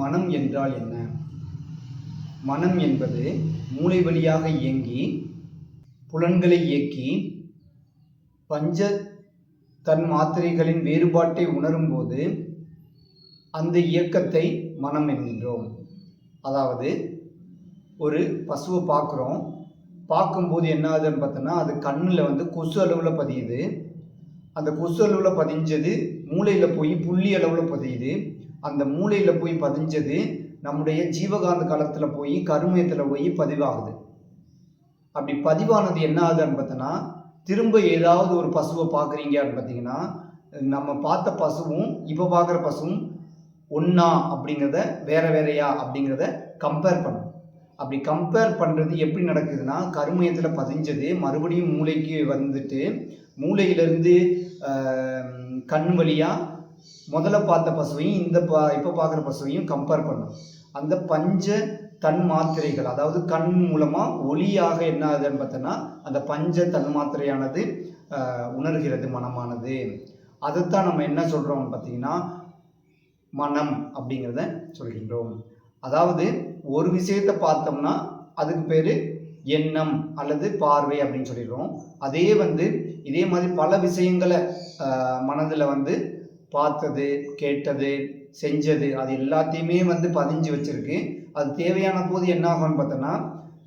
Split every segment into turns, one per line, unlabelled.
மனம் என்றால் என்ன? மனம் என்பது மூளை வழியாக இயங்கி புலன்களை இயக்கி பஞ்ச தன் மாத்திரைகளின் வேறுபாட்டை உணரும்போது அந்த இயக்கத்தை மனம் என்கின்றோம். அதாவது ஒரு பசுவை பார்க்குறோம். பார்க்கும்போது என்ன ஆகுதுன்னு பார்த்தோன்னா அது கண்ணில் வந்து கொசு அளவில் பதியுது. அந்த கொசு அளவில் பதிஞ்சது மூளையில் போய் புள்ளி அளவில் பதியுது. அந்த மூளையில் போய் பதிஞ்சது நம்முடைய ஜீவகாந்த காலத்தில் போய் கருமையத்தில் போய் பதிவாகுது. அப்படி பதிவானது என்ன ஆகுதுன்னு பார்த்தோன்னா திரும்ப ஏதாவது ஒரு பசுவை பார்க்குறீங்க அப்படின்னு பார்த்தீங்கன்னா நம்ம பார்த்த பசுவும் இப்போ பார்க்குற பசுவும் ஒன்றா அப்படிங்கிறத வேற வேறையா அப்படிங்கிறத கம்பேர் பண்ணும். அப்படி கம்பேர் பண்ணுறது எப்படி நடக்குதுன்னா கருமையத்தில் பதிஞ்சது மறுபடியும் மூளைக்கு வந்துட்டு மூளையிலேருந்து கண் வழியாக முதல்ல பார்த்த பசுவையும் இந்த பா இப்போ பார்க்குற பசுவையும் கம்பேர் பண்ணும் அந்த பஞ்ச தன் மாத்திரைகள் அதாவது கண் மூலமாக ஒளியாக என்ன ஆகுதுன்னு பார்த்தோன்னா அந்த பஞ்ச தன் மாத்திரையானது உணர்கிறது மனமானது. அதைத்தான் நம்ம என்ன சொல்கிறோம்னு பார்த்தீங்கன்னா மனம் அப்படிங்கிறத சொல்கின்றோம். அதாவது ஒரு விஷயத்தை பார்த்தோம்னா அதுக்கு பேர் எண்ணம் அல்லது பார்வை அப்படின்னு சொல்லிடுறோம். அதே வந்து இதே மாதிரி பல விஷயங்களை மனதில் வந்து பார்த்தது கேட்டது செஞ்சது அது எல்லாத்தையுமே வந்து பதிஞ்சு வச்சுருக்கு. அது தேவையான போது என்ன ஆகும்னு பார்த்தோன்னா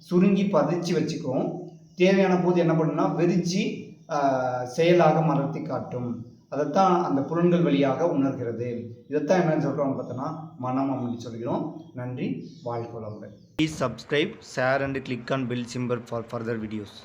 சுருங்கி பதிச்சு வச்சுக்கும் தேவையான போது என்ன பண்ணுன்னா விரிச்சு செயலாக மறத்தி காட்டும். அதைத்தான் அந்த புலன்கள் வழியாக உணர்கிறது. இதைத்தான் என்னன்னு சொல்கிறோம் பார்த்தோன்னா மனம் அப்படின்னு சொல்கிறோம். நன்றி வாழ்க்கை வளமுடன். Please subscribe share and click on bell symbol for further videos